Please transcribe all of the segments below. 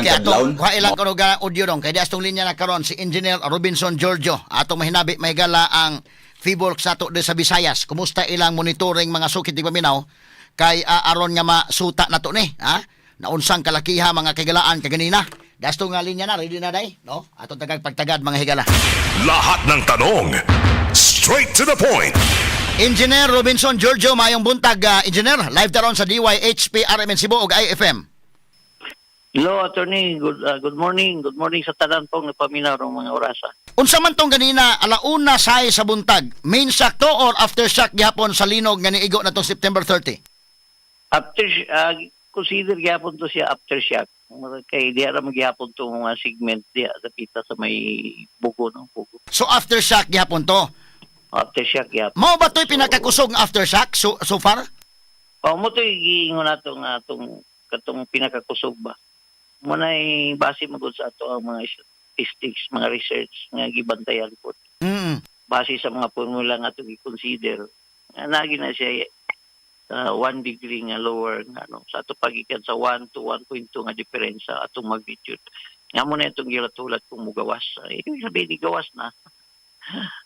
Okay, kadlawon. ato wa ilang kuno ga audio dong kay di astong linya na karon si Engineer Robinson Giorgio ato mahinabi mahigala ang Fiborg sa ato de sa Visayas. Kumusta ilang monitoring mga sukit di paminaw kay ah, aron nga masuta nato ni, ha? Naunsang kalakiha mga kagalaan kaganina. Gasto nga linya na ready na day, no? Ato tagag pagtagad mga higala. Lahat ng tanong, straight to the point. Engineer Robinson Giorgio mayong buntag ah, engineer live taron sa DYHP RMN Cebu ug IFM. Hello, attorney. Good uh, good morning. Good morning sa tanan pong napaminaw ng mga orasa. Unsa man tong ganina alauna say sa buntag, main shock to or after shock gihapon sa linog nga niigo na tong September 30? After uh, consider gyapon to siya aftershock. Kay di ara magyapon to mga segment di dapita sa may bugo no bugo. So after shock gihapon to. Aftershock gyapon. Mao ba to'y pinakakusog nga after shock so, so far? O mo to giingon nato nga atong katong pinakakusog ba. Mo na base magud sa ato ang mga statistics, mga research nga gibantayan po. Mm. Base sa mga formula nga to gi-consider. Nga nagi na siya uh, 1 degree nga lower nga no sa ato pagikan sa 1 to 1.2 nga diferensya atong magnitude. Nga mo na itong gilatulat kung mugawas. Eh, ibig sabihin ni gawas na.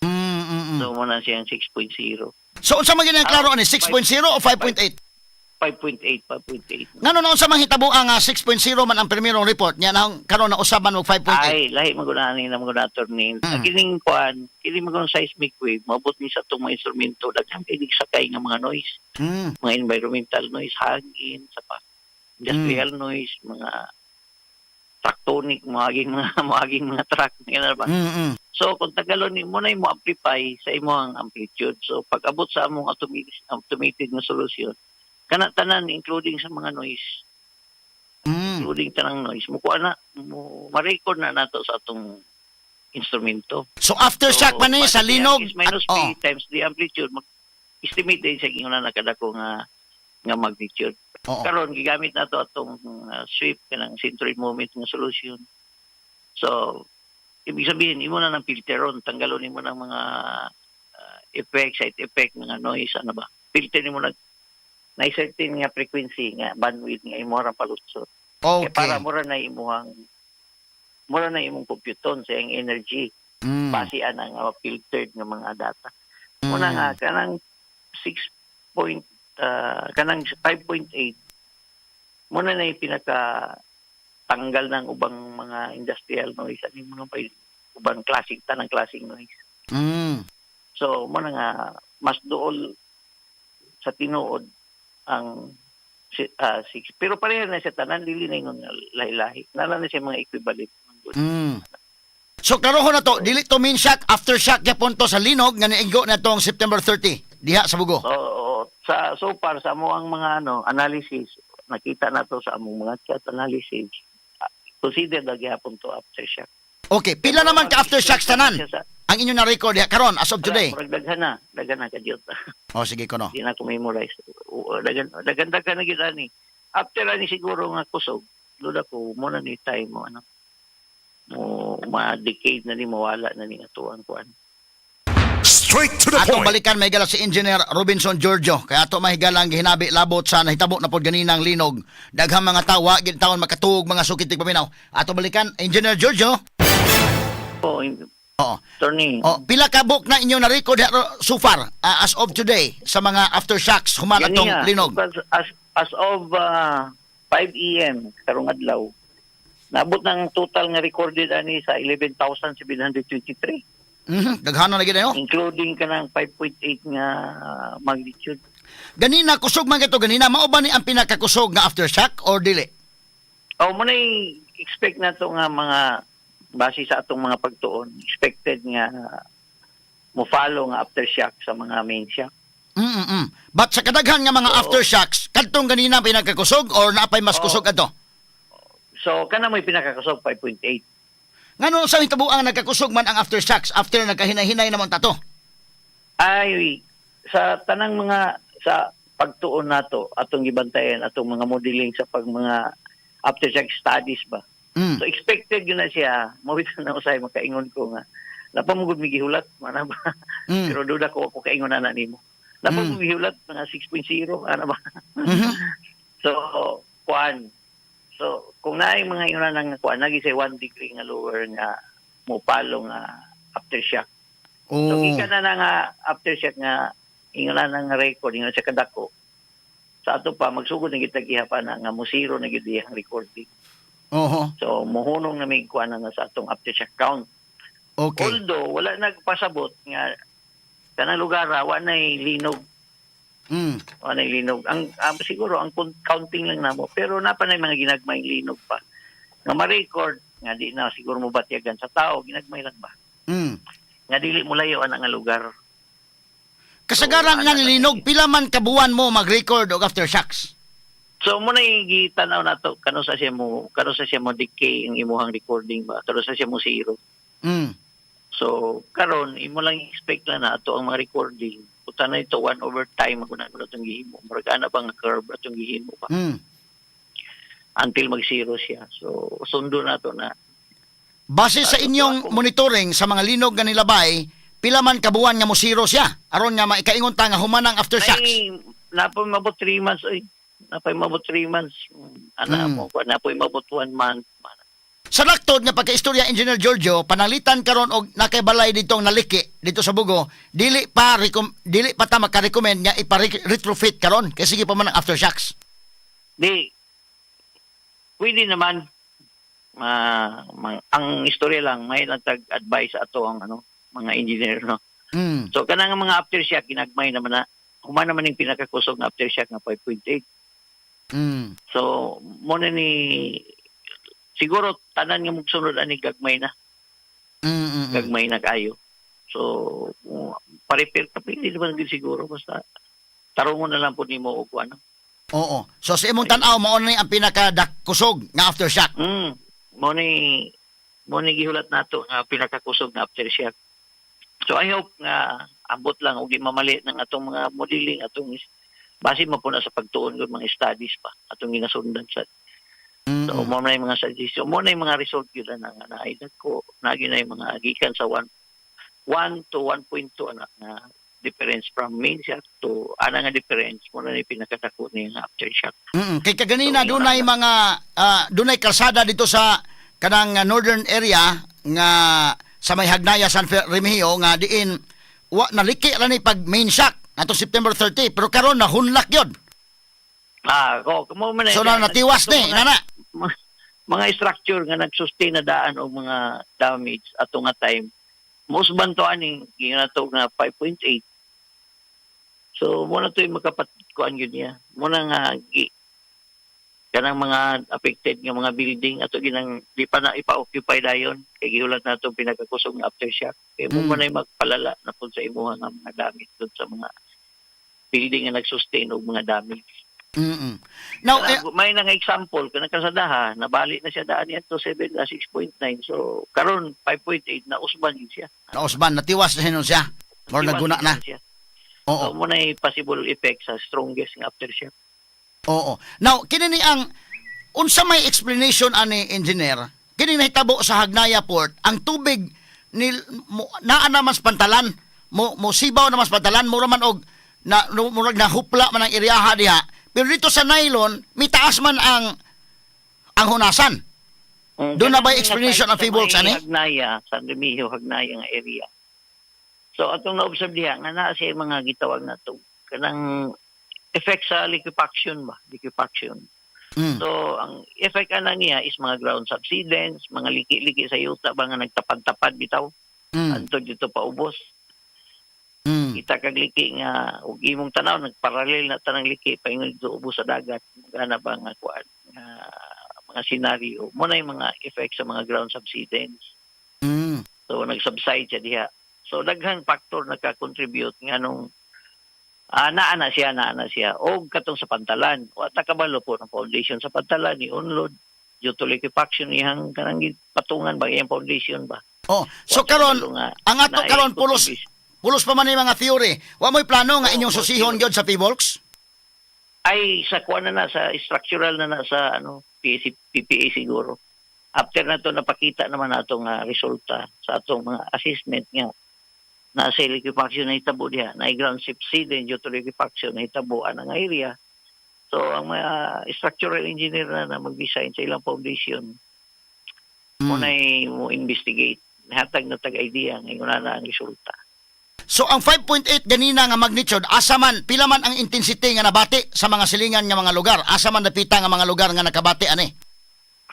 Mm, mm, mm. So mo na siya 6.0. So unsa man gyud ang klaro ani 6.0 o 5.8? 5.8, 5.8. Ngano na unsa man hitabo ang ah, 6.0 man ang primerong report nya nang karon na usaban og 5.8. Ay, lahi magunahan na magunator ni. Mm. Kining kuan, kini magun seismic wave, mabot ni sa itong mga instrumento, daghang kay sakay nga mga noise, Mm. mga environmental noise, hangin, sa pa, industrial noise, mga tectonic, maging mga maging mga truck, nga ba? Mm, mm. So kung tagalon ni mo na mo amplify sa imong amplitude. So pag abot sa among automated automated nga solusyon, kana tanan including sa mga noise, Mm. including tanang noise, mo kuha na mo ma-record na nato sa atong instrumento. So after shock man ni sa linog. is minus ah, P times the amplitude mag estimate din sa ingon na nakadako nga nga magnitude. Oo. Karon gigamit nato atong uh, sweep kanang centroid moment nga solution. So ibig sabihin imo na ng filteron, tanggalon nimo ng mga uh, effect, side effect, mga noise, ano ba? Filter nimo na na certain nga frequency nga bandwidth nga imo ra palutsot. Kaya Okay. para mura na imuhang mura na imong computon sa iyang energy Mm. base ana nga filtered nga mga data. Mm. Una nga kanang 6 point ah, kanang 5.8 muna na pinaka tanggal ng ubang mga industrial noise yung mga pa ubang classic tanang classic noise. Mm. So muna nga mas dool sa tinuod ang si- ah, six. Pero pareho na siya tanan dili na yung lahi-lahi. Nala na siya mga equivalent. Mm. So karoon na to, dili to main shock, after shock gyapon to sa linog nga niigo na tong September 30 diha sa Bugo. So, sa so far sa mo ang mga ano analysis nakita na to sa among mga chat analysis ah, consider na gyapon to aftershock. Okay, pila naman ka after shocks tanan sa- ang inyo na record diha karon as of today. Murag daghan na, daghan na kadiyot. Oh sige ko no. Di na ko memorize. Daghan daghan daghan na gid ani. After ani siguro nga kusog, duda ko mo na ni time mo ano. Mo ma-decade na ni mawala na ni atuan kuan. Straight to the Atong point. balikan may gala si Engineer Robinson Giorgio kaya ato mahigalang gihinabi labot sa nahitabo na pod ganina ang linog. Daghang mga tawa gid taon makatuog mga sukit tig paminaw. Ato balikan Engineer Giorgio. Oh, in- Oo. attorney. Oh, pila ka book na inyo na record so far ah, as of today sa mga aftershocks human atong linog. As, as, of uh, 5 a.m. karong adlaw, naabot ng total nga recorded ani sa 11,723 Mhm, daghana na gid ayo. including kanang 5.8 nga magnitude. Ganina kusog man kito ganina mao ba ni ang pinakakusog nga aftershock or dili? O mo expect na to nga mga base sa atong mga pagtuon, expected nga mo follow nga aftershock sa mga main shock. Mm, mm But sa kadaghan nga mga Oo. aftershocks, kadtong ganina ang pinakakusog or naapay mas kusog ato? So kana mo pinakakusog 5.8. Ngano sa hitabuang nagkakusog man ang aftershocks after nagkahinay-hinay naman tato? Ay sa tanang mga sa pagtuon nato atong gibantayan atong mga modeling sa pag mga aftershock studies ba. Mm. So expected yun na siya. Mawit na usay makaingon ko nga. Napamugod mi gihulat mana ba. Mm. Pero duda ko ako kaingon na nimo. Napamugod mi gihulat mga 6.0 ana ba. Mhm. So kuan So, kung naay mga yun nang kuha, nagi say one degree nga lower nga mupalo nga aftershock. So, Oh. gikan na na nga aftershock nga ingala na nga record, ingala sa kadako. Sa ato pa, magsugod na kita gihapan na nga musiro na gid ang recording. Oho. So, muhunong na may kuha na nga sa atong aftershock count. Okay. Although, wala nagpasabot nga kanang lugar, wala na linog Mm. o na linog. Ang ah, siguro ang counting lang namo pero napa na mga ginagmay linog pa. Nga ma-record nga di na siguro mo batyagan sa tao ginagmay lang ba. Mm. Nga dili mo layo ang nga lugar. Kasagaran So, nga na- linog, pila man kabuan mo mag-record og aftershocks? So mo na gitanaw nato kano sa siya mo kano sa siya mo decay ang imuhang recording ba kano sa siya mo zero. Mm. So karon imo lang expect na na ato ang mga recording. Puta na ito one over time ako na itong gihimo. Murag ana ba nga curve atong gihimo ba Mm. until mag zero siya. So sundo na to na Base sa Ano inyong po ako? monitoring sa mga linog nga nilabay, pila man kabuan nga mosiro siya aron nga maikaingon ta nga humanang aftershocks. Ay, napoy mabot 3 months oy. Napoy mabot 3 months. Ana Mm. mo ko napoy mabot 1 month. Sa laktod nga pagkaistorya Engineer Giorgio, panalitan karon og nakaibalay ditong naliki dito sa Bugo, dili pa rekom- dili pa ta maka-recommend nga ipa-retrofit karon kay sige pa man ang aftershocks. Di pwede naman ma, ma- ang istorya lang may nagtag-advise ato ang ano mga engineer no. Mm. So kanang mga aftershock ginagmay naman na human naman yung pinakakusog nga aftershock nga 5.8. Mm. So mo na ni siguro tanan nga mugsunod ani gagmay na Mm, mm, mm. gagmay na kayo. So, kung pa-repair ka, pwede naman din siguro. Basta, tarungon na lang po ni mo o kung ano. Oo. So sa imong tan-aw mao ni ang pinaka-kusog nga aftershock. Mm, mo ni, mo ni gihulat nato nga pinakakusog na aftershock. So, I hope nga ambot lang o di mamali ng atong mga modeling, atong base mo po na sa pagtuon ng mga studies pa, atong ginasundan sa Mm, So, mo na yung mga suggestion. Mo na yung mga result yun na nga naaidag ko. Nagi na yung mga gikan sa 1 1 to 1.2 anak na difference from main shock to ana nga difference mo na yung pinakatako niya nga aftershock. Mm, kay kaganina So, dunay mga ah, dunay kalsada dito sa kanang ah, northern area nga sa may Hagnaya San Remigio nga diin wa naliki ra ni pag main shock nato September 30 pero karon nahunlak yun. Ah, ko mo man So na natiwas ni nana. mga, mga structure nga nag-sustain na daan o mga damage ato nga time. Most banto ani ginato nga 5.8. So mo na to yung makapatkuan yun niya. Mo na nga gi, kanang mga affected nga mga building ato ginang di pa na ipa-occupy dayon kay giulat na to pinakakusog nga aftershock. Kay mo Mm. man ay magpalala na pud sa imuha nga mga damage dun sa mga building nga nag-sustain og mga damage. Mm. Now eh, Kaya may nga example kanang kasadaha nabali na siya daan niya to 7 na 6.9 so karon 5.8 na usban yun siya Osman natiwas na hinon siya. Or naguna na. siya. Oo. so mo na possible effect sa strongest nga aftershock Oo. Now, kini ni ang unsa may explanation ani engineer? Kini nahitabo sa Hagnaya Port, ang tubig ni mo, naa naman sa pantalan, mo mo sibaw naman sa pantalan, mura man og na murag nahupla man ang iriyaha diha. Pero dito sa nylon, may taas man ang ang hunasan. Doon na ba explanation ng Feebles, ani? Hagnaya San Remigio Hagnaya nga area so atong na-observe diha nga naa siya mga gitawag na to kanang effect sa liquefaction ba liquefaction Mm. So, ang effect ana niya is mga ground subsidence, mga liki-liki sa yuta ba nga nagtapad-tapad bitaw, Mm. antod dito pa ubos. Mm. Kita kag liki nga ug imong tanaw nagparalel na tanang liki paingon dito ubos sa dagat. Gana ba nga kuan nga mga senaryo. Mo na mga effect sa mga ground subsidence. Mm. So nag-subside siya diha. So daghang factor nagka-contribute nga nung ah, naa na siya, naa na siya. O katong sa pantalan. O at nakabalo po ng foundation sa pantalan ni unload. Due to liquefaction niyang kanang patungan ba iyang foundation ba. Oh, so Wa karon kabalo ang ato karon pulos. Pulos pa man ni mga theory. Wa mo'y plano nga inyong susihon gyud sa Feebles? ay sa kuan na na sa structural na na sa ano PPA siguro. After na to napakita naman nato nga resulta sa atong mga assessment nga na sa liquefaction na hitabo diha na ground subsidence due to liquefaction na hitabo ang area So ang mga structural engineer na, na mag-design sa ilang foundation, Mm. muna mo investigate. Hatag na tag-idea ngayon na na ang resulta. So ang 5.8 ganina nga magnitude asa man pila man ang intensity nga nabati sa mga silingan nga mga lugar asa man napita nga mga lugar nga nakabati ani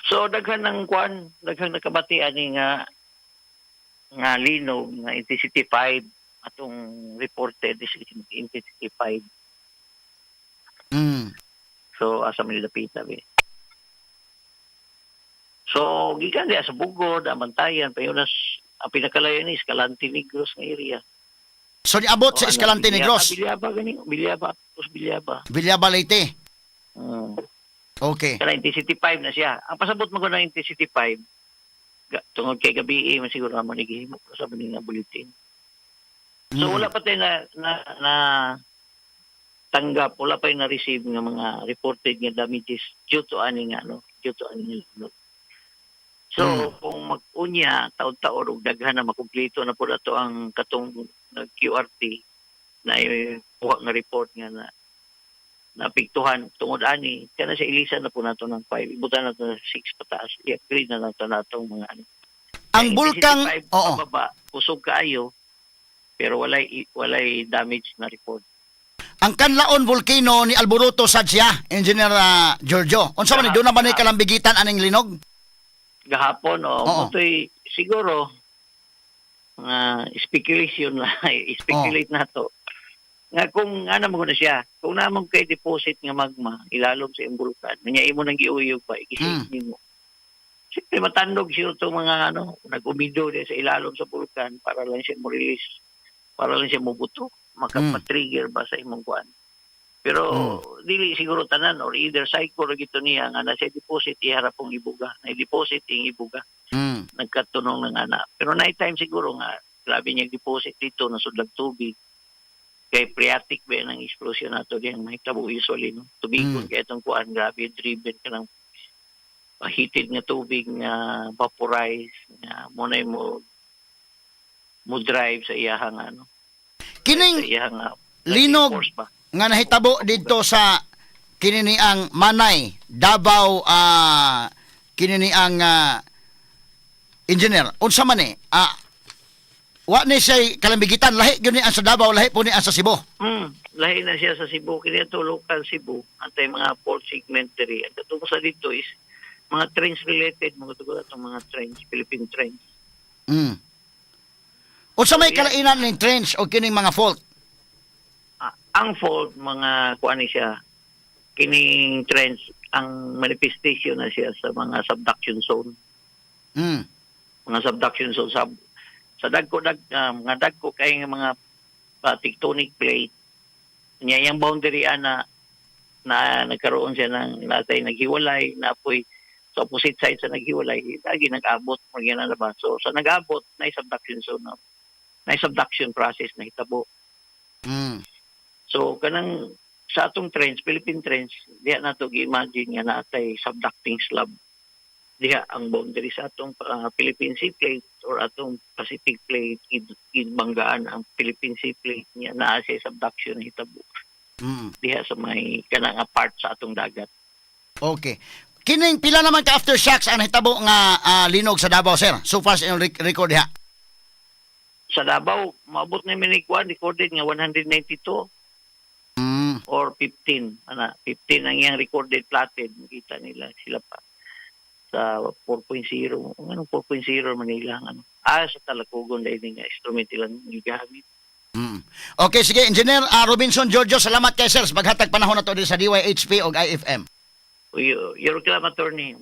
So daghan ng kwan, daghang nakabati ani nga nga linog nga intensity 5 atong reported is intensity 5. mm. So asa man nilapita be. So gikan diya sa Bugod, Amantayan, Payunas, ang pinakalayo ni Escalante Negros nga area. So niabot sa O, ano, Escalante Bilyaba- Negros Bilyaba gani, Bilyaba, tapos Bilyaba. Villaba Leyte Mm. okay Kaya intensity 5 na siya. Ang pasabot mo ko ng intensity 5, ga, tungod kay gabi, eh, masiguro naman nagihimo ko sa mga bulletin. So Mm. wala pa tayo na, na, na tanggap, wala pa tayo na-receive ng mga reported nga damages due to ani nga, no? due to ani nga. So, Mm. kung mag-unya, taon-taon, ug daghan na makumpleto na po na to ang katong uh, QRT na ibuha nga report nga na napiktuhan tungod ani kana sa ilisan na po nato ng 5 ibutan nato ng 6 pataas. I-upgrade na nato natong mga ano. Ang bulkang intensity 5 oo. pababa kusog kaayo pero walay walay damage na report. Ang kanlaon volcano ni Alboruto Sadsia engineer ah, Giorgio. Unsa man Ah, doon naman ni kalambigitan aning linog? Gahapon o mutoy siguro nga speculation na speculate na to nga kung ano mo na siya kung namang kay deposit nga magma ilalom sa iyong bulkan nya imo nang giuyog pa ikisig nimo Siyempre, matandog siya itong mga ano, nag-umido din sa ilalom sa bulkan para lang siya mo-release, para lang siya mubuto, makapatrigger ba sa imong kuan. Pero dili siguro tanan or either ra gito niya nga na siya deposit iharap pong ibuga. Na deposit ing ibuga mm. Nagkatunong ng anak. Pero night time siguro nga, grabe niyang deposit dito, nasudlag tubig. Kay phreatic ba ng explosion nato diyan mahitabo usually no. Tubigon Mm. kay itong kuan grabe driven ka ng uh, heated nga tubig nga vaporize nga mo na mo mo drive sa iyahang ano sa kining iyahang uh, linog nga nahitabo dito sa kinini ang Manay Davao ah kinini ang ah, engineer unsa man ni ah wa ni siya kalambigitan lahi gyud ni ang sa Davao lahi po ni ang sa Cebu Hmm, lahi na siya sa Cebu. Kaya ito, local Cebu. Antay mga port segment diri. At ito sa dito is mga trains related. Mga tugo itong mga trains, Philippine trains. mm. unsa may kalainan ning trench o kining mga fault Ah, ang fault, mga kuan ni siya, kining trains, ang manifestation na siya sa mga subduction zone. mm. Mga subduction zone. Sa, sa dagko, dag, ah, mga dagko kay mga ah, tectonic plate, niya yung boundary ana na nagkaroon siya ng natay naghiwalay na apoy sa opposite side sa naghiwalay lagi nag-abot yan na ba so sa nag-abot na subduction zone na na subduction process na hitabo Mm. so kanang sa atong trends Philippine trends diha nato gi-imagine nga natay subducting slab diha ang boundary sa atong ah, Philippine Sea Plate or atong Pacific Plate gidbanggaan ang Philippine Sea Plate niya naa siya subduction hitabo Mm. diha sa may kanang part sa atong dagat. okay kining pila naman ka aftershocks ang nahitabo nga ah, linog sa Davao sir so far sa record diha Sa Davao, maabot na minikwan, recorded nga 192 mm. or 15. Ana, 15 ang iyang recorded platted. Makita nila sila pa sa 4.0. Anong 4.0 Manila? Ano? Ah, sa Talakugon dahil nga instrument ilang gigamit. Mm. Okay, sige, Engineer ah, Robinson Giorgio, salamat kay sir sa paghatag panahon na to din sa DYHP o IFM. O, y- Your reclam attorney,